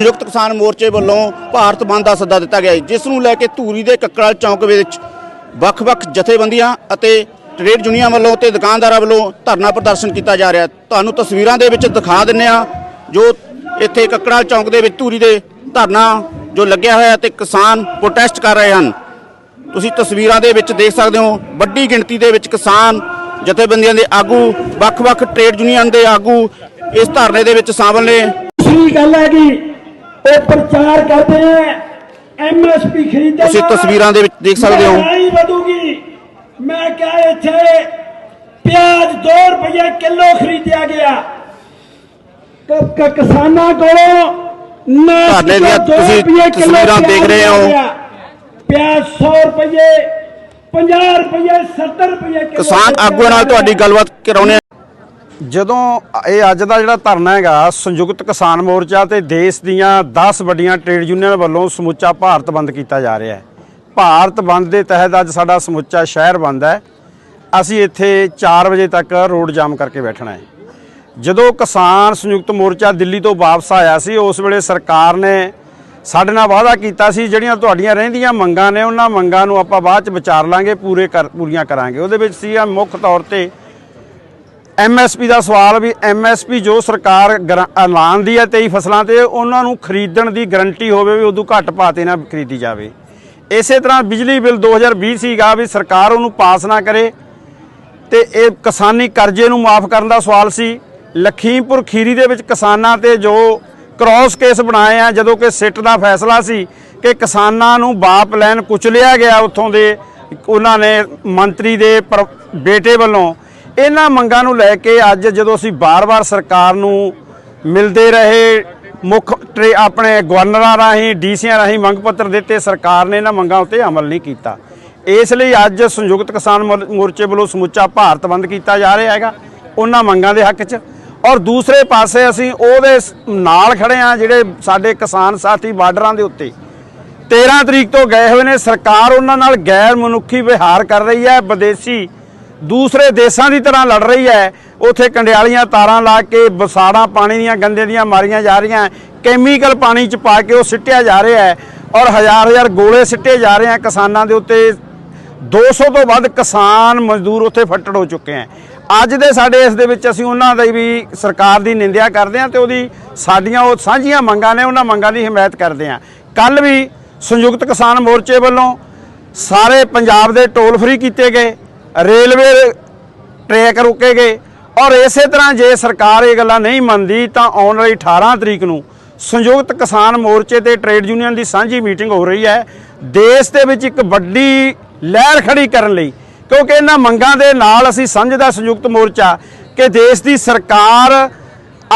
ਸੰਯੁਕਤ ਕਿਸਾਨ ਮੋਰਚੇ ਵੱਲੋਂ ਭਾਰਤ ਬੰਦ ਦਾ ਸੱਦਾ ਦਿੱਤਾ ਗਿਆ ਹੈ, ਜਿਸ ਨੂੰ ਲੈ ਕੇ ਧੂਰੀ ਦੇ ਕੱਕੜਾਲ ਚੌਂਕ ਵਿੱਚ ਵੱਖ-ਵੱਖ ਜਥੇਬੰਦੀਆਂ ਅਤੇ ਟ੍ਰੇਡ ਯੂਨੀਅਨ ਵੱਲੋਂ ਤੇ ਦੁਕਾਨਦਾਰਾਂ ਵੱਲੋਂ ਧਰਨਾ ਪ੍ਰਦਰਸ਼ਨ ਕੀਤਾ ਜਾ ਰਿਹਾ ਹੈ। ਤੁਹਾਨੂੰ ਤਸਵੀਰਾਂ ਦੇ ਵਿੱਚ ਦਿਖਾ ਦਿੰਨੇ ਆ ਜੋ ਇੱਥੇ ਕੱਕੜਾਲ ਚੌਂਕ ਦੇ ਵਿੱਚ ਧੂਰੀ ਦੇ ਧਰਨਾ ਜੋ ਲੱਗਿਆ ਹੋਇਆ ਤੇ ਕਿਸਾਨ ਪ੍ਰੋਟੈਸਟ ਕਰ ਰਹੇ ਹਨ। ਤੁਸੀਂ ਤਸਵੀਰਾਂ ਦੇ ਵਿੱਚ ਦੇਖ ਸਕਦੇ ਹੋ, ਵੱਡੀ ਗਿਣਤੀ ਦੇ ਵਿੱਚ ਕਿਸਾਨ ਜਥੇਬੰਦੀਆਂ ਦੇ ਆਗੂ, ਵੱਖ-ਵੱਖ ਟ੍ਰੇਡ ਯੂਨੀਅਨ ਦੇ ਆਗੂ ਇਸ ਧਰਨੇ ਦੇ ਵਿੱਚ ਸ਼ਾਮਲ ਨੇ। ਦੂਸਰੀ ਗੱਲ ਹੈ ਕਿ ਉਹ ਪ੍ਰਚਾਰ ਕਰਦੇ ਹੈ ਐਮਐਸਪੀ ਖਰੀਦੇਗਾ ਤੁਸੀਂ ਤਸਵੀਰਾਂ ਦੇ ਵਿੱਚ ਦੇਖ ਸਕਦੇ ਹੋ। ਮਹਿੰਗਾਈ ਵਧੂਗੀ। ਮੈਂ ਕਿਹਾ ਇੱਥੇ ਪਿਆਜ਼ 2 ਰੁਪਏ ਕਿਲੋ ਖਰੀਦਿਆ ਗਿਆ। ਕਿਸਾਨਾਂ ਕੋਲੋਂ ਨਾ ਧਰਨੇ ਦੀਆਂ ਦੋ ਤੁਸੀਂ ਤਸਵੀਰਾਂ ਦੇਖ ਰਹੇ ਹੋ। ਪਿਆਜ਼ ਲਿਆ ਗਿਆ। ਪਿਆਜ਼ 100 ਰੁਪਏ 50 ਰੁਪਏ 70 ਰੁਪਏ ਕਿਲੋ ਕਿਸਾਨ ਆਗੂਆਂ ਨਾਲ ਤੁਹਾਡੀ ਗੱਲਬਾਤ ਕਰਾਉਣੇ ਜਦੋਂ ਇਹ ਅੱਜ ਦਾ ਜਿਹੜਾ ਧਰਨਾ ਹੈਗਾ, ਸੰਯੁਕਤ ਕਿਸਾਨ ਮੋਰਚਾ ਤੇ ਦੇਸ਼ ਦੀਆਂ 10 ਵੱਡੀਆਂ ਟ੍ਰੇਡ ਯੂਨੀਅਨ ਵੱਲੋਂ ਸਮੁੱਚਾ ਭਾਰਤ ਬੰਦ ਕੀਤਾ ਜਾ ਰਿਹਾ ਹੈ। ਭਾਰਤ ਬੰਦ ਦੇ ਤਹਿਤ ਅੱਜ ਸਾਡਾ ਸਮੁੱਚਾ ਸ਼ਹਿਰ ਬੰਦ ਹੈ। ਅਸੀਂ ਇੱਥੇ 4 ਵਜੇ ਤੱਕ ਰੋਡ ਜਾਮ ਕਰਕੇ ਬੈਠਣਾ ਹੈ। ਜਦੋਂ ਕਿਸਾਨ ਸੰਯੁਕਤ ਮੋਰਚਾ ਦਿੱਲੀ ਤੋਂ ਵਾਪਸ ਆਇਆ ਸੀ, ਉਸ ਵੇਲੇ ਸਰਕਾਰ ਨੇ ਸਾਡੇ ਨਾਲ ਵਾਅਦਾ ਕੀਤਾ ਸੀ, ਜਿਹੜੀਆਂ ਤੁਹਾਡੀਆਂ ਰਹਿੰਦੀਆਂ ਮੰਗਾਂ ਨੇ, ਉਹਨਾਂ ਮੰਗਾਂ ਨੂੰ ਆਪਾਂ ਬਾਅਦ ਚ ਵਿਚਾਰ ਲਾਂਗੇ, ਪੂਰੇ ਕਰ, ਪੂਰੀਆਂ ਕਰਾਂਗੇ। ਉਹਦੇ ਵਿੱਚ ਸੀਗਾ ਮੁੱਖ ਤੌਰ ਤੇ ਐਮਐਸਪੀ ਦਾ ਸਵਾਲ ਵੀ ਐਮਐਸਪੀ ਜੋ ਸਰਕਾਰ ਗਰਾ- ਦੀ ਹੈ 23 ਫਸਲਾਂ ਤੇ ਉਹਨਾਂ ਨੂੰ ਖਰੀਦਣ ਦੀ ਗਰੰਟੀ ਹੋਵੇ ਵੀ ਉਦੋਂ ਘੱਟ ਭਾਅ ਤੇ ਨਾ ਖਰੀਦੀ ਜਾਵੇ। ਇਸੇ ਤਰ੍ਹਾਂ ਬਿਜਲੀ ਬਿੱਲ 2020 ਸੀਗਾ ਵੀ ਸਰਕਾਰ ਉਹਨੂੰ ਪਾਸ ਨਾ ਕਰੇ ਤੇ ਇਹ ਕਿਸਾਨੀ ਕਰਜ਼ੇ ਨੂੰ ਮਾਫ ਕਰਨ ਦਾ ਸਵਾਲ ਸੀ। ਲਖੀਮਪੁਰ ਖੀਰੀ ਦੇ ਵਿੱਚ ਕਿਸਾਨਾਂ ਤੇ ਜੋ ਕ੍ਰਾਸ ਕੇਸ ਬਣਾਏ ਆ, ਜਦੋਂ ਕਿ ਸਿੱਟ ਦਾ ਫੈਸਲਾ ਸੀ ਕਿ ਕਿਸਾਨਾਂ ਨੂੰ ਬਾਪ ਲੈਣ ਕੁਚਲਿਆ ਗਿਆ ਉੱਥੋਂ ਦੇ, ਉਹਨਾਂ ਨੇ ਮੰਤਰੀ ਦੇ ਪਰ- ਬੇਟੇ ਵੱਲੋਂ ਇਹਨਾਂ ਮੰਗਾਂ ਨੂੰ ਲੈ ਕੇ ਅੱਜ ਜਦੋਂ ਅਸੀਂ ਬਾਰ-ਬਾਰ ਸਰਕਾਰ ਨੂੰ ਮਿਲਦੇ ਰਹੇ, ਮੁੱਖ ਟਰੇ ਆਪਣੇ ਗਵਰਨਰਾਂ ਰਾਹੀਂ, ਡੀਸੀਆਂ ਰਾਹੀਂ ਮੰਗ ਪੱਤਰ ਦਿੱਤੇ, ਸਰਕਾਰ ਨੇ ਇਹਨਾਂ ਮੰਗਾਂ ਉੱਤੇ ਅਮਲ ਨਹੀਂ ਕੀਤਾ। ਇਸ ਲਈ ਅੱਜ ਸੰਯੁਕਤ ਕਿਸਾਨ ਮੋਰ- ਮੋਰਚੇ ਵੱਲੋਂ ਸਮੁੱਚਾ ਭਾਰਤ ਬੰਦ ਕੀਤਾ ਜਾ ਰਿਹਾ ਹੈਗਾ, ਉਹਨਾਂ ਮੰਗਾਂ ਦੇ ਹੱਕ 'ਚ। ਔਰ ਦੂਸਰੇ ਪਾਸੇ ਅਸੀਂ ਉਹਦੇ ਨਾਲ ਖੜੇ ਆ ਜਿਹੜੇ ਸਾਡੇ ਕਿਸਾਨ ਸਾਥੀ ਬਾਰਡਰਾਂ ਦੇ ਉੱਤੇ। 13 ਤਰੀਕ ਤੋਂ ਗਏ ਹੋਏ ਨੇ, ਸਰਕਾਰ ਉਹਨਾਂ ਨਾਲ ਗੈਰ ਮਨੁੱਖੀ ਵਿਹਾਰ ਕਰ ਰਹੀ ਹੈ, ਵਿਦੇਸ਼ੀ ਦੂਸਰੇ ਦੇਸ਼ਾਂ ਦੀ ਤਰ੍ਹਾਂ ਲੜ ਰਹੀ ਹੈ। ਉਥੇ ਕੰਡਿਆਲੀਆਂ ਤਾਰਾਂ ਲਾ ਕੇ ਬਸਾੜਾਂ ਪਾਣੀ ਦੀਆਂ ਗੰਦੇ ਦੀਆਂ ਮਾਰੀਆਂ ਜਾ ਰਹੀਆਂ ਕੈਮੀਕਲ ਪਾਣੀ ਚ ਪਾ ਕੇ ਉਹ ਸਿੱਟਿਆ ਜਾ ਰਿਹਾ ਹੈ ਔਰ ਹਜ਼ਾਰ ਹਜ਼ਾਰ ਗੋਲੇ ਸਿੱਟੇ ਜਾ ਰਹੇ ਆ ਕਿਸਾਨਾਂ ਦੇ ਉੱਤੇ। 200 ਤੋਂ ਵੱਧ ਕਿਸਾਨ ਮਜ਼ਦੂਰ ਉੱਥੇ ਫੱਟੜ ਹੋ ਚੁੱਕੇ ਆ ਅੱਜ ਦੇ ਸਾਡੇ ਇਸ ਦੇ ਵਿੱਚ ਅਸੀਂ ਉਹਨਾਂ ਦੀ ਵੀ ਸਰਕਾਰ ਦੀ ਨਿੰਦਿਆ ਕਰਦੇ ਹਾਂ ਤੇ ਉਹਦੀ ਸਾਡੀਆਂ ਉਹ ਸਾਂਝੀਆਂ ਮੰਗਾਂ ਨੇ ਉਹਨਾਂ ਮੰਗਾਂ ਦੀ ਹਮਾਇਤ ਕਰਦੇ ਹਾਂ। ਕੱਲ ਵੀ ਸੰਯੁਕਤ ਕਿਸਾਨ ਮੋਰਚੇ ਵੱਲੋਂ ਸਾਰੇ ਪੰਜਾਬ ਦੇ ਟੋਲ ਫ੍ਰੀ ਕੀਤੇ ਗਏ। ਰੇਲਵੇ ਟਰੈਕ ਰੁਕੇ ਗਏ। ਔਰ ਇਸੇ ਤਰ੍ਹਾਂ ਜੇ ਸਰਕਾਰ ਇਹ ਗੱਲਾਂ ਨਹੀਂ ਮੰਨਦੀ, ਤਾਂ ਆਉਣ ਵਾਲੀ 18 ਤਰੀਕ ਨੂੰ ਸੰਯੁਕਤ ਕਿਸਾਨ ਮੋਰਚੇ ਤੇ ਟ੍ਰੇਡ ਯੂਨੀਅਨ ਦੀ ਸਾਂਝੀ ਮੀਟਿੰਗ ਹੋ ਰਹੀ ਹੈ। ਦੇਸ਼ ਦੇ ਵਿੱਚ ਇੱਕ ਵੱਡੀ ਲਹਿਰ ਖੜੀ ਕਰਨ ਲਈ। ਕਿਉਂਕਿ ਇਹਨਾਂ ਮੰਗਾਂ ਦੇ ਨਾਲ ਅਸੀਂ ਸਮਝਦਾ ਸੰਯੁਕਤ ਮੋਰਚਾ ਕਿ ਦੇਸ਼ ਦੀ ਸਰਕਾਰ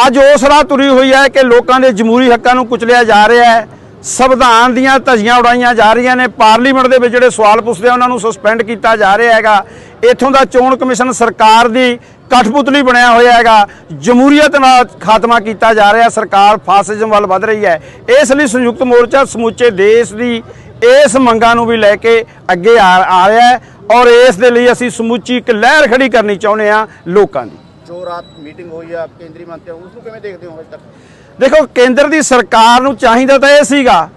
ਅੱਜ ਉਸ ਰਾਹ ਤੁਰੀ ਹੋਈ ਹੈ ਕਿ ਲੋਕਾਂ ਦੇ ਜਮਹੂਰੀ ਹੱਕਾਂ ਨੂੰ ਕੁਚਲਿਆ ਜਾ ਰਿਹਾ ਹੈ। ਸੰਵਿਧਾਨ ਦੀਆਂ ਧੱਜੀਆਂ ਉਡਾਈਆਂ ਜਾ ਰਹੀਆਂ ਨੇ। ਪਾਰਲੀਮੈਂਟ ਦੇ ਵਿੱਚ ਜਿਹੜੇ ਸਵਾਲ ਪੁੱਛਦੇ ਆ, ਉਹਨਾਂ ਨੂੰ ਸਸਪੈਂਡ ਕੀਤਾ ਜਾ ਰਿਹਾ ਹੈਗਾ। ਇੱਥੋਂ ਦਾ ਚੋਣ ਕਮਿਸ਼ਨ ਸਰਕਾਰ ਦੀ ਕਠਪੁਤਲੀ ਬਣਿਆ ਹੋਇਆ ਹੈਗਾ। ਜਮਹੂਰੀਅਤ ਨਾਲ ਖਾਤਮਾ ਕੀਤਾ ਜਾ ਰਿਹਾ। ਸਰਕਾਰ ਫਾਸਿਜ਼ਮ ਵੱਲ ਵੱਧ ਰਹੀ ਹੈ। ਇਸ ਲਈ ਸੰਯੁਕਤ ਮੋਰਚਾ ਸਮੁੱਚੇ ਦੇਸ਼ ਦੀ ਇਸ ਮੰਗਾਂ ਨੂੰ ਵੀ ਲੈ ਕੇ ਅੱਗੇ ਆ ਆ ਰਿਹਾ ਹੈ। ਔਰ ਇਸ ਦੇ ਲਈ ਅਸੀਂ ਸਮੁੱਚੀ ਇੱਕ ਲਹਿਰ ਖੜੀ ਕਰਨੀ ਚਾਹੁੰਦੇ ਆ ਲੋਕਾਂ ਦੀ। ਜੋ ਰਾਤ ਮੀਟਿੰਗ ਹੋਈ ਆ, ਕੇਂਦਰੀ ਮੰਤਰੀ ਉਸ ਨੂੰ ਕਿਵੇਂ ਦੇਖਦੇ ਹੋ ਅਜੇ ਤੱਕ? ਦੇਖੋ, ਕੇਂਦਰ ਦੀ ਸਰਕਾਰ ਨੂੰ ਚਾਹੀਦਾ ਤਾਂ ਇਹ ਸੀਗਾ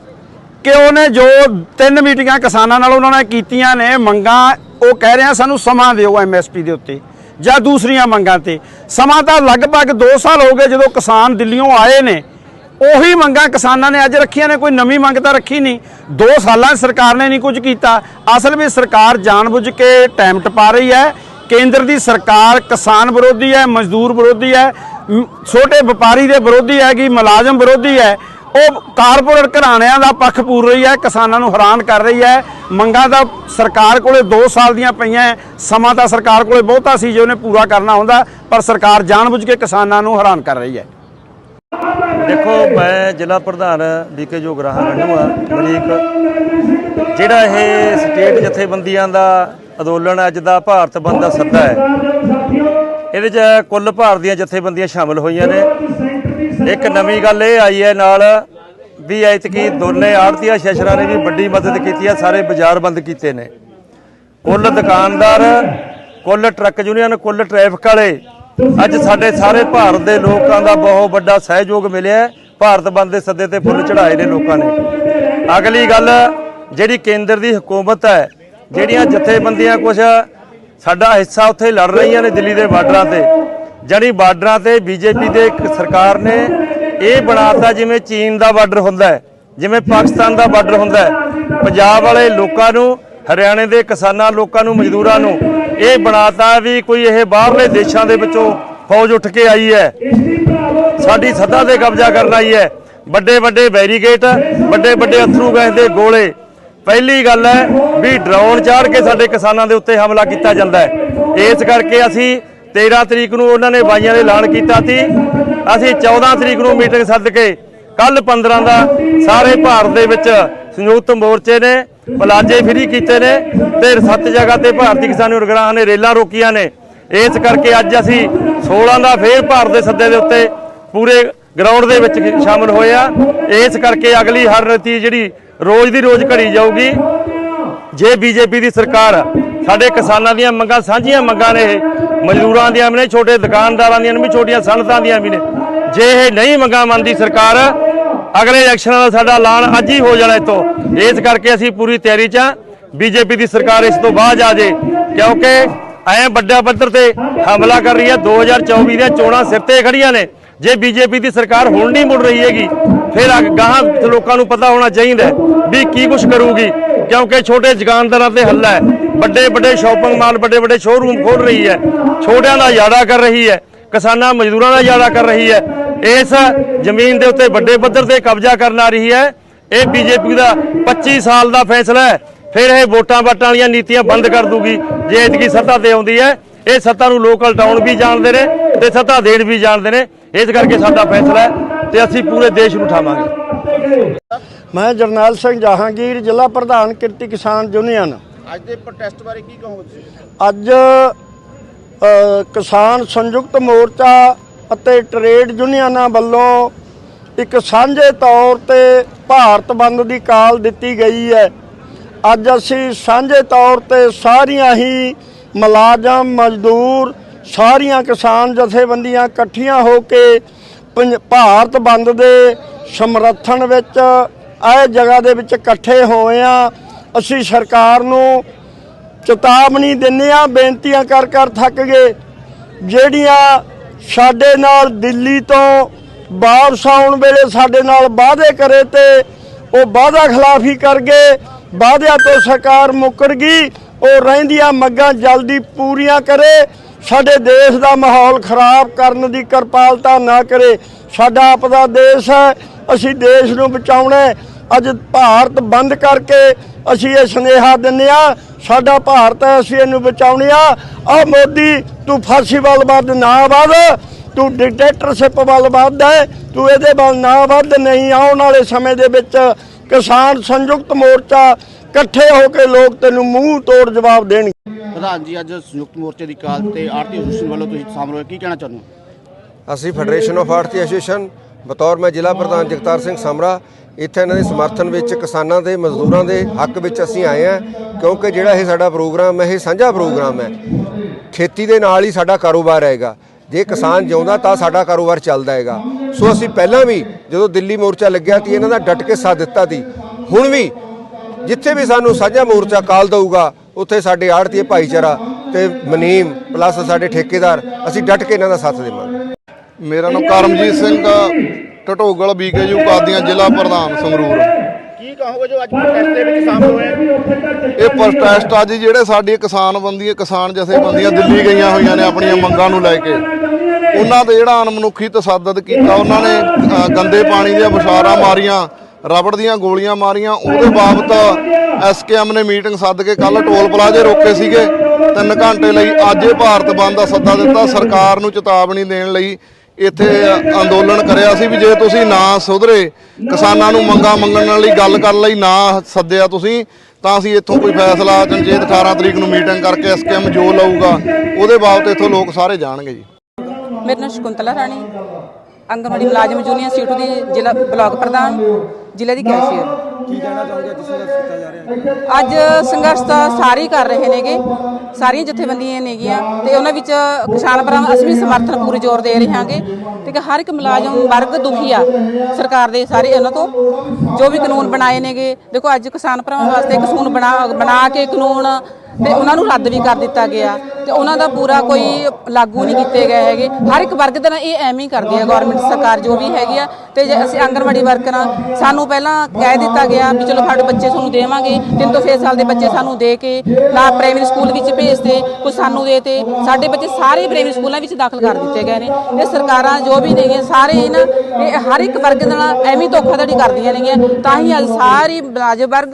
ਕਿ ਉਹਨੇ ਜੋ ਤਿੰਨ ਮੀਟਿੰਗਾਂ ਕਿਸਾਨਾਂ ਨਾਲ ਉਹਨਾਂ ਨੇ ਕੀਤੀਆਂ ਨੇ, ਮੰਗਾਂ, ਉਹ ਕਹਿ ਰਿਹਾ ਸਾਨੂੰ ਸਮਾਂ ਦਿਓ ਐਮਐਸਪੀ ਦੇ ਉੱਤੇ ਜਾਂ ਦੂਸਰੀਆਂ ਮੰਗਾਂ ਤੇ। ਸਮਾਂ ਤਾਂ ਲਗਭਗ 2 ਸਾਲ ਹੋ ਗਏ ਜਦੋਂ ਕਿਸਾਨ ਦਿੱਲੀੋਂ ਆਏ ਨੇ। ਉਹੀ ਮੰਗਾਂ ਕਿਸਾਨਾਂ ਨੇ ਅੱਜ ਰੱਖੀਆਂ ਨੇ, ਕੋਈ ਨਵੀਂ ਮੰਗ ਤਾਂ ਰੱਖੀ ਨਹੀਂ। 2 ਸਾਲਾਂ 'ਚ ਸਰਕਾਰ ਨੇ ਨਹੀਂ ਕੁਝ ਕੀਤਾ। ਅਸਲ ਵਿੱਚ ਸਰਕਾਰ ਜਾਣਬੁੱਝ ਕੇ ਟਾਈਮ ਟਪਾ ਰਹੀ ਹੈ। ਕੇਂਦਰ ਦੀ ਸਰਕਾਰ ਕਿਸਾਨ ਵਿਰੋਧੀ ਹੈ, ਮਜ਼ਦੂਰ ਵਿਰੋਧੀ ਹੈ। ਛੋਟੇ ਵਪਾਰੀ ਦੇ ਵਿਰੋਧੀ ਹੈਗੀ ਮੁਲਾਜ਼ਮ ਵਿਰੋਧੀ ਹੈ, ਉਹ ਕਾਰਪੋਰੇਟ ਘਰਾਣਿਆਂ ਦਾ ਪੱਖ ਪੂਰ ਰਹੀ ਹੈ, ਕਿਸਾਨਾਂ ਨੂੰ ਹੈਰਾਨ ਕਰ ਰਹੀ ਹੈ ਮੰਗਾਂ ਦਾ ਸਰਕਾਰ ਕੋਲੇ 2 ਸਾਲ ਦੀਆਂ ਪਈਆਂ ਹੈ। ਸਮਾਂ ਤਾਂ ਸਰਕਾਰ ਕੋਲੇ ਬਹੁਤਾ ਸੀ ਜੇ ਉਹਨੇ ਪੂਰਾ ਕਰਨਾ ਹੁੰਦਾ, ਪਰ ਸਰਕਾਰ ਜਾਣਬੁੱਝ ਕੇ ਕਿਸਾਨਾਂ ਨੂੰ ਹੈਰਾਨ ਕਰ ਰਹੀ ਹੈ ਦੇਖੋ, ਮੈਂ ਜ਼ਿਲ੍ਹਾ ਪ੍ਰਧਾਨ ਬੀਕੇ ਜੋਗਰਾਹਾ ਰੰਡੂਆ ਅਮਰੀਕ ਜਿਹੜਾ ਇਹ ਸਟੇਟ ਜਥੇਬੰਦੀਆਂ ਦਾ ਅੰਦੋਲਨ ਅੱਜ ਦਾ ਭਾਰਤ ਬੰਦ ਦਾ ਸੱਦਾ ਹੈ ਇਹਦੇ 'ਚ ਕੁੱਲ ਭਾਰਤ ਦੀਆਂ ਜਥੇਬੰਦੀਆਂ ਸ਼ਾਮਲ ਹੋਈਆਂ ਨੇ। ਇੱਕ ਨਵੀਂ ਗੱਲ ਇਹ ਆਈ ਹੈ ਨਾਲ ਵੀ ਐਤਕੀ ਦੋਨੇ ਆੜਤੀਆ ਸ਼ੈਸ਼ਰਾਂ ਨੇ ਵੀ ਵੱਡੀ ਮਦਦ ਕੀਤੀ ਹੈ, ਸਾਰੇ ਬਾਜ਼ਾਰ ਬੰਦ ਕੀਤੇ ਨੇ। ਕੁੱਲ ਦੁਕਾਨਦਾਰ, ਕੁੱਲ ਟਰੱਕ ਯੂਨੀਅਨ, ਕੁੱਲ ਟ੍ਰੈਫਿਕ ਵਾਲੇ, ਅੱਜ ਸਾਡੇ ਸਾਰੇ ਭਾਰਤ ਦੇ ਲੋਕਾਂ ਦਾ ਬਹੁਤ ਵੱਡਾ ਸਹਿਯੋਗ ਮਿਲਿਆ ਭਾਰਤ ਬੰਦ ਦੇ ਸੱਦੇ ਤੇ ਫੁੱਲ ਚੜਾਏ ਨੇ ਲੋਕਾਂ ਨੇ। ਅਗਲੀ ਗੱਲ, ਜਿਹੜੀ ਕੇਂਦਰ ਦੀ ਹਕੂਮਤ ਹੈ, ਜਿਹੜੀਆਂ ਜਥੇਬੰਦੀਆਂ ਕੁਝ ਸਾਡਾ ਹਿੱਸਾ ਉੱਥੇ ਲੜ ਰਹੀਆਂ ਨੇ ਦਿੱਲੀ ਦੇ ਬਾਰਡਰਾਂ ਤੇ। ਜਿਹੜੀ ਬਾਰਡਰਾਂ ਤੇ ਬੀਜੇਪੀ ਦੇ ਇੱਕ ਸਰਕਾਰ ਨੇ ਇਹ ਬਣਾਤਾ ਜਿਵੇਂ ਚੀਨ ਦਾ ਬਾਰਡਰ ਹੁੰਦਾ ਹੈ, ਜਿਵੇਂ ਪਾਕਿਸਤਾਨ ਦਾ ਬਾਰਡਰ ਹੁੰਦਾ ਹੈ। ਪੰਜਾਬ ਵਾਲੇ ਲੋਕਾਂ ਨੂੰ, ਹਰਿਆਣੇ ਦੇ ਕਿਸਾਨਾਂ ਲੋਕਾਂ ਨੂੰ, ਮਜ਼ਦੂਰਾਂ ਨੂੰ ਇਹ ਬਣਾਤਾ ਵੀ ਕੋਈ ਇਹ ਬਾਹਰਲੇ ਦੇਸ਼ਾਂ ਦੇ ਵਿੱਚੋਂ ਫੌਜ ਉੱਠ ਕੇ ਆਈ ਹੈ। ਸਾਡੀ ਸੱਤਾ ਤੇ ਕਬਜ਼ਾ ਕਰਨ ਆਈ ਹੈ। ਵੱਡੇ ਵੱਡੇ ਬੈਰੀਗੇਟ ਵੱਡੇ ਵੱਡੇ ਅਥਰੂ ਗੈਸ ਦੇ ਗੋਲੇ ਪਹਿਲੀ ਗੱਲ ਹੈ ਵੀ ਡਰੋਨ ਚਾੜ ਕੇ ਸਾਡੇ ਕਿਸਾਨਾਂ ਦੇ ਉੱਤੇ ਹਮਲਾ ਕੀਤਾ ਜਾਂਦਾ ਹੈ। ਇਸ ਕਰਕੇ ਅਸੀਂ 13 ਤਰੀਕ ਨੂੰ ਉਹਨਾਂ ਨੇ ਬਾਈਆਂ ਦੇ ਐਲਾਨ ਕੀਤਾ ਸੀ। ਅਸੀਂ 14 ਤਰੀਕ ਨੂੰ ਮੀਟਿੰਗ ਸੱਦ ਕੇ ਕੱਲ 15 ਦਾ ਸਾਰੇ ਭਾਰਤ ਦੇ ਵਿੱਚ ਸੰਯੁਕਤ ਮੋਰਚੇ ਨੇ, ਪਲਾਜੇ ਫਰੀ ਕੀਤੇ ਨੇ ਤੇ ਸੱਤ ਜਗ੍ਹਾ ਤੇ ਭਾਰਤੀ ਕਿਸਾਨ ਉਰਗਰਾਹਾਂ ਨੇ ਰੇਲਾਂ ਰੋਕੀਆਂ ਨੇ। ਇਸ ਕਰਕੇ ਅੱਜ ਅਸੀਂ 16 ਦਾ ਫੇਰ ਭਾਰਤ ਦੇ ਸੱਦੇ ਦੇ ਉੱਤੇ ਪੂਰੇ ਗਰਾਊਂਡ ਦੇ ਵਿੱਚ ਸ਼ਾਮਲ ਹੋਏ ਆ ਇਸ ਕਰਕੇ ਅਗਲੀ ਹਰ ਰਣਨੀਤੀ ਜਿਹੜੀ ਰੋਜ਼ ਦੀ ਰੋਜ਼ ਘੜੀ ਜਾਊਗੀ। ਜੇ ਬੀਜੇਪੀ ਦੀ ਸਰਕਾਰ ਸਾਡੇ ਕਿਸਾਨਾਂ ਦੀਆਂ ਮੰਗਾਂ ਸਾਂਝੀਆਂ ਮੰਗਾਂ ਨੇ ਇਹ, ਮਜ਼ਦੂਰਾਂ ਦੀਆਂ ਵੀ ਨੇ, ਛੋਟੇ ਦੁਕਾਨਦਾਰਾਂ ਦੀਆਂ ਵੀ, ਛੋਟੀਆਂ ਸਨਅਤਾਂ ਦੀਆਂ ਵੀ ਨੇ, ਜੇ ਇਹ ਨਹੀਂ ਮੰਗਾਂ ਮੰਨਦੀ ਸਰਕਾਰ, ਅਗਲੇ ਇਲੈਕਸ਼ਨਾਂ ਦਾ ਸਾਡਾ ਐਲਾਨ ਅੱਜ ਹੀ ਹੋ ਜਾਣਾ ਇਤੋਂ ਇਸ ਕਰਕੇ ਅਸੀਂ ਪੂਰੀ ਤਿਆਰੀ 'ਚ ਆ ਬੀਜੇਪੀ ਦੀ ਸਰਕਾਰ ਇਸ ਤੋਂ ਬਾਅਦ ਆ ਜੇ, ਕਿਉਂਕਿ ਐ ਵੱਡਾ ਪੱਧਰ ਤੇ ਹਮਲਾ ਕਰ ਰਹੀ ਹੈ। 2024 ਦੀਆਂ ਚੋਣਾਂ ਸਿਰ ਤੇ ਖੜੀਆਂ ਨੇ। ਜੇ ਬੀਜੇਪੀ ਦੀ ਸਰਕਾਰ ਹੁਣ ਨਹੀਂ ਮੁੜ ਰਹੀ ਹੈਗੀ, ਫਿਰ ਅੱਗ- ਗਾਹਾਂ ਲੋਕਾਂ ਨੂੰ ਪਤਾ ਹੋਣਾ ਚਾਹੀਦਾ ਵੀ ਕੀ ਕੁਝ ਕਰੂਗੀ, ਕਿਉਂਕਿ ਛੋਟੇ ਦੁਕਾਨਦਾਰਾਂ ਤੇ ਹੱਲਾ ਹੈ, ਵੱਡੇ ਵੱਡੇ ਸ਼ਾਪਿੰਗ ਮਾਲ ਵੱਡੇ ਵੱਡੇ ਸ਼ੋਰੂਮ ਖੋਲ ਰਹੀ ਹੈ, ਛੋਟਿਆਂ ਦਾ ਜ਼ਿਆਦਾ ਕਰ ਰਹੀ ਹੈ, ਕਿਸਾਨਾਂ, ਮਜ਼ਦੂਰਾਂ ਦਾ ਜ਼ਿਆਦਾ ਕਰ ਰਹੀ ਹੈ, ਇਸ ਜ਼ਮੀਨ ਦੇ ਉੱਤੇ ਵੱਡੇ ਪੱਧਰ ਤੇ ਕਬਜ਼ਾ ਕਰਨ ਆ ਰਹੀ ਹੈ, ਇਹ ਬੀਜੇਪੀ ਦਾ 25 ਸਾਲ ਦਾ ਫੈਸਲਾ ਹੈ, ਫਿਰ ਇਹ ਵੋਟਾਂ ਵਾਟਾਂ ਵਾਲੀਆਂ ਨੀਤੀਆਂ ਬੰਦ ਕਰ ਦੂਗੀ, ਜੇ ਇਤਕੀ ਸੱਤਾ ਤੇ ਆਉਂਦੀ ਹੈ, ਇਹ ਸੱਤਾ ਨੂੰ ਲੋਕਲ ਟਾਊਨ ਵੀ ਜਾਣਦੇ ਨੇ ਤੇ ਸੱਤਾ ਦੇਣ ਵੀ ਜਾਣਦੇ ਨੇ ਇਸ ਕਰਕੇ ਸਾਡਾ ਫੈਸਲਾ ਹੈ ਤੇ ਅਸੀਂ ਪੂਰੇ ਦੇਸ਼ ਨੂੰ ਉਠਾਵਾਂਗੇ। ਮੈਂ ਜਰਨੈਲ ਸਿੰਘ ਜਹਾਂਗੀਰ ਜ਼ਿਲ੍ਹਾ ਪ੍ਰਧਾਨ ਕਿਰਤੀ ਕਿਸਾਨ ਯੂਨੀਅਨ। ਅੱਜ ਦੇ ਪ੍ਰੋਟੈਸਟ ਬਾਰੇ ਕੀ ਕਹੋਗੇ ਤੁਸੀਂ? ਅੱਜ ਅ, ਕਿਸਾਨ ਸੰਯੁਕਤ ਮੋਰਚਾ ਅਤੇ ਟਰੇਡ ਯੂਨੀਅਨਾਂ ਵੱਲੋਂ ਇੱਕ ਸਾਂਝੇ ਤੌਰ ਤੇ ਭਾਰਤ ਬੰਦ ਦੀ ਕਾਲ ਦਿੱਤੀ ਗਈ ਹੈ। ਅੱਜ ਅਸੀਂ ਸਾਂਝੇ ਤੌਰ ਤੇ ਸਾਰੀਆਂ ਹੀ ਮੁਲਾਜ਼ਮ ਮਜ਼ਦੂਰ ਸਾਰੀਆਂ ਕਿਸਾਨ ਜਥੇਬੰਦੀਆਂ ਇਕੱਠੀਆਂ ਹੋ ਕੇ ਪੰਜ- ਭਾਰਤ ਬੰਦ ਦੇ ਸਮਰਥਨ ਵਿੱਚ ਇਹ ਜਗ੍ਹਾ ਦੇ ਵਿੱਚ ਇਕੱਠੇ ਹੋਏ ਆ। ਅਸੀਂ ਸਰਕਾਰ ਨੂੰ ਚੇਤਾਵਨੀ ਦਿੰਦੇ ਆ, ਬੇਨਤੀਆਂ ਕਰ ਕਰ ਥੱਕ ਗਏ। ਜਿਹੜੀਆਂ ਸਾਡੇ ਨਾਲ ਦਿੱਲੀ ਤੋਂ ਵਾਪਸ ਆਉਣ ਵੇਲੇ ਸਾਡੇ ਨਾਲ ਵਾਅਦੇ ਕਰੇ ਤੇ ਉਹ ਵਾਅਦਾ ਖਿਲਾਫੀ ਕਰ ਗਏ। ਵਾਅਦਿਆਂ ਤੋਂ ਸਰਕਾਰ ਮੁੱਕਰ ਗਈ। ਉਹ ਰਹਿੰਦੀਆਂ ਮੰਗਾਂ ਜਲਦੀ ਪੂਰੀਆਂ ਕਰੇ। ਸਾਡੇ ਦੇਸ਼ ਦਾ ਮਾਹੌਲ ਖਰਾਬ ਕਰਨ ਦੀ ਕਿਰਪਾਲਤਾ ਨਾ ਕਰੇ। ਸਾਡਾ ਆਪਦਾ ਦੇਸ਼ ਹੈ, ਅਸੀਂ ਦੇਸ਼ ਨੂੰ ਬਚਾਉਣਾ ਅੱਜ ਭਾਰਤ ਬੰਦ ਕਰਕੇ ਅਸੀਂ ਇਹ ਸੁਨੇਹਾ ਦਿੰਨੇ ਆ ਸਾਡਾ ਭਾਰਤ ਹੈ, ਅਸੀਂ ਇਹਨੂੰ ਬਚਾਉਣੇ ਆ ਆ ਮੋਦੀ, ਤੂੰ ਫਾਂਸੀ ਵੱਲ ਵੱਧ ਨਾ ਵੱਧ, ਤੂੰ ਡਿਕਟੇਟਰਸ਼ਿਪ ਵੱਲ ਵੱਧ ਹੈ, ਤੂੰ ਇਹਦੇ ਵੱਲ ਨਾ ਵੱਧ, ਨਹੀਂ ਆਉਣ ਵਾਲੇ ਸਮੇਂ ਦੇ ਵਿੱਚ ਕਿਸਾਨ ਸੰਯੁਕਤ ਮੋਰਚਾ ਇਕੱਠੇ ਹੋ ਕੇ ਲੋਕ ਤੈਨੂੰ ਮੂੰਹ ਤੋੜ ਜਵਾਬ ਦੇਣਗੇ। ਪ੍ਰਧਾਨ ਜੀ ਅੱਜ ਸੰਯੁਕਤ ਮੋਰਚੇ ਦੀ ਕਾਲ ਤੇ ਆਰਤੀ ਐਸੋਸੀਏਸ਼ਨ ਵੱਲੋਂ ਤੁਸੀਂ ਸ਼ਾਮਲ ਹੋਏ ਕੀ ਕਹਿਣਾ ਚਾਹੁੰਦੇ ਹੋ? ਅਸੀਂ ਫੈਡਰੇਸ਼ਨ ਆਫ ਆਰਥੀ ਐਸੋਸੀਏਸ਼ਨ ਬਤੌਰ ਮੈਂ ਜ਼ਿਲ੍ਹਾ ਪ੍ਰਧਾਨ ਜਗਤਾਰ ਸਿੰਘ ਸਮਰਾ ਇੱਥੇ ਇਹਨਾਂ ਦੇ ਸਮਰਥਨ ਵਿੱਚ ਕਿਸਾਨਾਂ ਦੇ ਮਜ਼ਦੂਰਾਂ ਦੇ ਹੱਕ ਵਿੱਚ ਅਸੀਂ ਆਏ ਹਾਂ ਕਿਉਂਕਿ ਜਿਹੜਾ ਇਹ ਸਾਡਾ ਪ੍ਰੋਗਰਾਮ ਹੈ ਇਹ ਸਾਂਝਾ ਪ੍ਰੋਗਰਾਮ ਹੈ। ਖੇਤੀ ਦੇ ਨਾਲ ਹੀ ਸਾਡਾ ਕਾਰੋਬਾਰ ਹੈਗਾ ਜੇ ਕਿਸਾਨ ਜਿਉਂਦਾ ਤਾਂ ਸਾਡਾ ਕਾਰੋਬਾਰ ਚੱਲਦਾ ਹੈਗਾ। ਸੋ ਅਸੀਂ ਪਹਿਲਾਂ ਵੀ ਜਦੋਂ ਦਿੱਲੀ ਮੋਰਚਾ ਲੱਗਿਆ ਸੀ ਇਹਨਾਂ ਦਾ ਡਟ ਕੇ ਸਾਥ ਦਿੱਤਾ ਸੀ। ਹੁਣ ਵੀ ਜਿੱਥੇ ਵੀ ਸਾਨੂੰ ਸਾਂਝਾ ਮੋਰਚਾ ਕਾਲ ਦਊਗਾ ਉੱਥੇ ਸਾਡੇ ਆੜਤੀਏ ਭਾਈਚਾਰਾ ਤੇ ਮਨੀਮ ਪਲੱਸ ਸਾਡੇ ਠੇਕੇਦਾਰ ਅਸੀਂ ਡਟ ਕੇ ਇਹਨਾਂ ਦਾ ਸਾਥ ਦੇਵਾਂਗੇ। ਮੇਰਾ ਨਾਮ ਕਰਮਜੀਤ ਸਿੰਘ ਟਟੋਗਲ ਬੀਕੇਯੂ ਕਾਦੀਆਂ ਜ਼ਿਲ੍ਹਾ ਪ੍ਰਧਾਨ ਸੰਗਰੂਰ। ਕੀ ਕਹੋਗੇ ਜੋ ਅੱਜ ਪ੍ਰੋਟੈਸਟ ਦੇ ਵਿੱਚ ਸ਼ਾਮਲ ਹੋਏ ਇਹ ਪ੍ਰੋਟੈਸਟ ਅੱਜ ਜਿਹੜੇ ਸਾਡੀ ਕਿਸਾਨ ਬੰਦੀਆਂ ਕਿਸਾਨ ਜਥੇਬੰਦੀਆਂ ਦਿੱਲੀ ਗਈਆਂ ਹੋਈਆਂ ਨੇ ਆਪਣੀਆਂ ਮੰਗਾਂ ਨੂੰ ਲੈ ਕੇ ਉਹਨਾਂ ਤੇ ਜਿਹੜਾ ਅਣਮਨੁੱਖੀ ਤਸੱਦਦ ਕੀਤਾ ਉਹਨਾਂ ਨੇ ਗੰਦੇ ਪਾਣੀ ਦੀਆਂ ਬੁਸ਼ਾਰਾਂ ਮਾਰੀਆਂ ਰਬੜ ਦੀਆਂ ਗੋਲੀਆਂ ਮਾਰੀਆਂ। ਉਹਦੇ ਬਾਬਤ ਐਸਕੇਐਮ ਨੇ ਮੀਟਿੰਗ ਸੱਦ ਕੇ ਕੱਲ ਟੋਲ ਪਲਾਜ਼ੇ ਰੋਕੇ ਸੀਗੇ। 3 ਘੰਟੇ ਲਈ ਅੱਜ ਇਹ ਭਾਰਤ ਬੰਦ ਦਾ ਸੱਦਾ ਦਿੱਤਾ। ਸਰਕਾਰ ਨੂੰ ਚੇਤਾਵਨੀ ਦੇਣ ਲਈ ਇੱਥੇ ਅੰਦੋਲਨ ਕਰਿਆ ਸੀ ਵੀ ਜੇ ਤੁਸੀਂ ਨਾ ਸੁਧਰੇ, ਕਿਸਾਨਾਂ ਨੂੰ ਮੰਗਾ ਮੰਗਣ ਲਈ ਗੱਲ ਕਰਨ ਲਈ ਨਾ ਸੱਦਿਆ ਤੁਸੀਂ, ਤਾਂ ਅਸੀਂ ਇੱਥੋਂ ਕੋਈ ਫੈਸਲਾ ਜਨਜੀਤ 18 ਤਰੀਕ ਨੂੰ ਮੀਟਿੰਗ ਕਰਕੇ ਐਸਕੇਐਮ ਜੋ ਲਊਗਾ, ਉਹਦੇ ਬਾਬਤ ਇੱਥੋਂ ਲੋਕ ਸਾਰੇ ਜਾਣਗੇ ਜੀ। ਮੇਰੇ ਨਾਲ ਸ਼ਕੁੰਤਲਾ ਰਾਣੀ ਆਂਗਨਵਾੜੀ ਮੁਲਾਜ਼ਮ ਯੂਨੀਅਨ ਸੀਟੂ ਦੀ ਜ਼ਿਲ੍ਹਾ ਬਲਾਕ ਪ੍ਰਧਾਨ। ਜ਼ਿਲ੍ਹੇ ਦੀ ਕੈਸ਼ੀਅਰ ਕੀ ਕਹਿਣਾ ਚਾਹੋਗੇ? ਅੱਜ ਸੰਘਰਸ਼ ਕੀਤਾ ਜਾ ਰਿਹਾ ਹੈ। ਅੱਜ ਸੰਘਰਸ਼ ਤਾਂ ਸਾਰੇ ਹੀ ਕਰ ਰਹੇ ਨੇਗੇ ਸਾਰੀਆਂ ਜਥੇਬੰਦੀਆਂ ਨੇਗੀਆਂ ਤੇ ਉਹਨਾਂ ਵਿੱਚ ਕਿਸਾਨ ਭਰਾਵਾਂ ਅਸੀਂ ਵੀ ਸਮਰਥਨ ਪੂਰੇ ਜ਼ੋਰ ਦੇ ਰਹੇ ਹਾਂਗੇ ਤੇ ਕਿ ਹਰ ਇੱਕ ਮੁਲਾਜ਼ਮ ਵਰਗ ਦੁਖੀ ਆ ਸਰਕਾਰ ਦੇ ਸਾਰੇ ਉਹਨਾਂ ਤੋਂ ਜੋ ਵੀ ਕਾਨੂੰਨ ਬਣਾਏ ਨੇਗੇ। ਦੇਖੋ ਅੱਜ ਕਿਸਾਨ ਭਰਾਵਾਂ ਵਾਸਤੇ ਕਾਨੂੰਨ ਬਣਾ ਬਣਾ ਕੇ ਕਾਨੂੰਨ ਤੇ ਉਹਨਾਂ ਨੂੰ ਰੱਦ ਵੀ ਕਰ ਦਿੱਤਾ ਗਿਆ ਤੇ ਉਹਨਾਂ ਦਾ ਪੂਰਾ ਕੋਈ ਲਾਗੂ ਨਹੀਂ ਕੀਤੇ ਗਏ ਹੈਗੇ। ਹਰ ਇੱਕ ਵਰਗ ਦੇ ਨਾਲ ਇਹ ਐਵੇਂ ਹੀ ਕਰਦੀ ਹੈ ਗਵਰਨਮੈਂਟ ਸਰਕਾਰ ਜੋ ਵੀ ਹੈਗੀ ਆ, ਤੇ ਜੇ ਅਸੀਂ ਆਂਗਣਵਾੜੀ ਵਰਕਰਾਂ ਸਾਨੂੰ ਪਹਿਲਾਂ ਕਹਿ ਦਿੱਤਾ ਗਿਆ ਵੀ ਚਲੋ ਸਾਡੇ ਬੱਚੇ ਤੁਹਾਨੂੰ ਦੇਵਾਂਗੇ 3 ਤੋਂ 6 ਸਾਲ ਦੇ ਬੱਚੇ ਸਾਨੂੰ ਦੇ ਕੇ ਨਾ ਪ੍ਰਾਇਮਰੀ ਸਕੂਲ ਵਿੱਚ ਭੇਜਦੇ ਕੁਝ ਸਾਨੂੰ ਦੇ ਤੇ। ਸਾਡੇ ਬੱਚੇ ਸਾਰੇ ਪ੍ਰਾਇਮਰੀ ਸਕੂਲਾਂ ਵਿੱਚ ਦਾਖਲ ਕਰ ਦਿੱਤੇ ਗਏ ਨੇ। ਇਹ ਸਰਕਾਰਾਂ ਜੋ ਵੀ ਨੇਗੀਆਂ, ਸਾਰੇ ਇਹਨਾਂ ਇਹ ਹਰ ਇੱਕ ਵਰਗ ਦੇ ਨਾਲ ਐਵੇਂ ਧੋਖਾਧੜੀ ਕਰਦੀਆਂ ਨੇਗੀਆਂ। ਤਾਂ ਹੀ ਅੱਜ ਸਾਰੀ ਮੁਲਾਜ਼ਮ ਵਰਗ,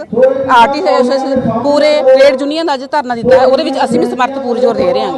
ਆਰਟੀ ਪੂਰੇ ਟ੍ਰੇਡ ਯੂਨੀਅਨ ਦਾ ਅੱਜ ਧਰਨਾ ਦਿੱਤਾ ਹੈ ਉਹਦੇ ਵਿੱਚ ਅਸੀਂ ਵੀ ਸਮਰਥ ਪੂਰ ਜ਼ੋਰ ਦੇ ਰਹੇ ਹਾਂ।